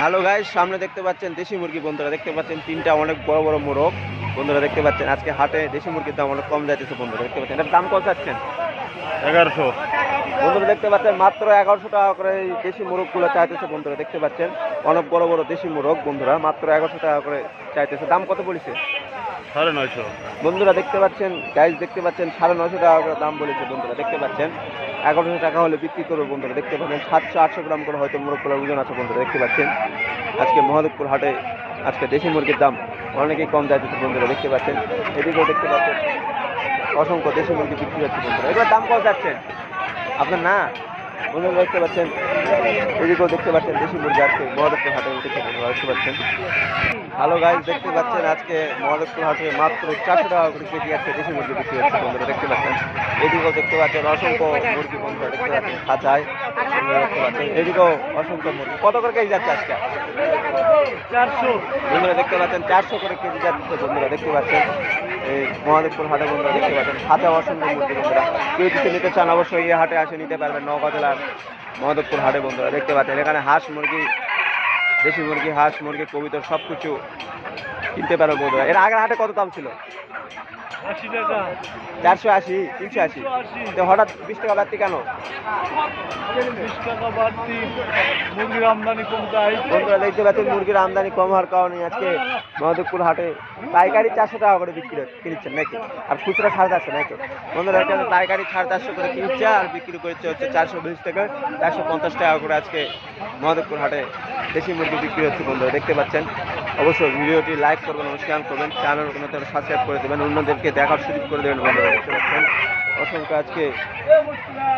Hello guys সামনে দেখতে পাচ্ছেন দেশি মুরগি বন্ধুরা দেখতে পাচ্ছেন তিনটা অনেক বড় বড় মোরগ। বন্ধুরা দেখতে পাচ্ছেন আজকে হাটে দেশি মুরগির দাম অনেক কম যাইতেছে বন্ধুরা দেখতে পাচ্ছেন। এটার দাম কত যাচ্ছেন এগারোশো। বন্ধুরা দেখতে পাচ্ছেন মাত্র এগারোশো টাকা করে এই দেশি মোরগগুলো চাইতেছে বন্ধুরা দেখতে পাচ্ছেন। অনেক বড় বড় দেশি মোরগ বন্ধুরা মাত্র এগারোশো টাকা করে চাইতেছে। দাম কত বলেছে? সাড়ে নয়শো। বন্ধুরা দেখতে পাচ্ছেন গাইজ দেখতে পাচ্ছেন সাড়ে নয়শো টাকা করে দাম বলেছে বন্ধুরা দেখতে পাচ্ছেন। এগারোশো টাকা হলে বিক্রি করব বন্ধুরা, দেখতে পাচ্ছেন, সাতশো, আটশো গ্রাম করে হয়তো মোরগগুলোর ওজন আছে বন্ধুরা, দেখতে পাচ্ছেন। আজকে মহাদেবপুর হাটে, আজকে দেশি মুরগির দাম অনেকেই কম যাচ্ছে বন্ধুরা, দেখতে পাচ্ছেন। এদিকেও দেখতে পাচ্ছেন, অসংখ্য দেশি মুরগি বিক্রি হচ্ছে বন্ধুরা। এগুলোর দাম কত যাচ্ছেন আপনার না? বন্ধুরা, দেখতে পাচ্ছেন এদিকেও দেখতে পাচ্ছেন দেশি মুরগি আজকে মহাদেবপুর হাটে উঠেছে দেখতে পাচ্ছেন। ভালো গাইজ দেখতে পাচ্ছেন আজকে মহাদেবপুর হাটে মাত্র চারশো টাকা করে কেজি আজকে দেশি মুরগি বিক্রি হচ্ছে বন্ধুরা দেখতে পাচ্ছেন। এদিকেও দেখতে পাচ্ছেন অসংখ্য মুরগি বন্ধুরা দেখতে পাচ্ছেন খাঁচায় দেখতে পাচ্ছেন। এদিকেও অসংখ্য মুরগি। কত করে কেজি যাচ্ছে আজকে? চারশো। বন্ধুরা দেখতে পাচ্ছেন চারশো করে কেজি যাচ্ছে বন্ধুরা দেখতে পাচ্ছেন। মহাদেবপুর হাটে বন্ধুরা দেখতে পাচ্ছেন হাতে অসংখ্য মূর্তি বন্ধুরা। কেউ কিছু নিতে চান, অবশ্যই এই হাটে আসে নিতে পারবেন নওগাঁ জেলার মহাদেবপুর হাটে বন্ধুরা। দেখতে পাচ্ছেন, এখানে হাঁস মুরগি, দেশি মুরগি, হাঁস মুরগি, কবিতর সব কিছু কিনতে পারবেন বন্ধুরা। এর আগের হাটে কত দাম ছিল? চারশো আশি তিনশো আশি। তো হঠাৎ বিশ টাকা বাড়তি কেন? বিশ টাকা বাড়তি। মুরগির আমদানি কম বন্ধুরা দেখতে পাচ্ছেন মুরগির আমদানি কম হওয়ার কারণে আজকে মহাদেবপুর হাটে পাইকারি চারশো টাকা করে বিক্রি কিনছেন নাকি? আর খুচরা সাড়ে চারশো নাকি? বন্ধুরা এখানে পাইকারি সাড়ে চারশো করে কিনছে আর বিক্রি করছে হচ্ছে চারশো বিশ থেকে চারশো পঞ্চাশ টাকা করে আজকে মহাদেবপুর হাটে দেশি মুরগি বিক্রি হচ্ছে বন্ধুরা দেখতে পাচ্ছেন। অবশ্যই ভিডিওটি লাইক করবেন অনুষ্ঠান করবেন চ্যানেল কোনো সাবস্ক্রাইব করে দেবেন, অন্যদেরকে দেখার সুযোগ করে দেবেন, বন্ধুরা অসংখ্য আজকে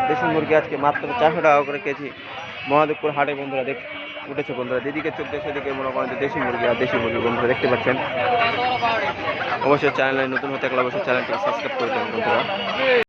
দেশি মুরগি আজকে মাত্র চারশো টাকা করে কেজি, মহাদেবপুর হাটে বন্ধুরা দেখ, উঠেছে বন্ধুরা, যেদিকে চোখ দেশে দিকে মনে করেন দেশি মুরগি আর দেশি মুরগি বন্ধুরা, দেখতে পাচ্ছেন? অবশ্যই চ্যানেলে নতুন হতে গেলে অবশ্যই চ্যানেলটি সাবস্ক্রাইব করে দেবেন বন্ধুরা।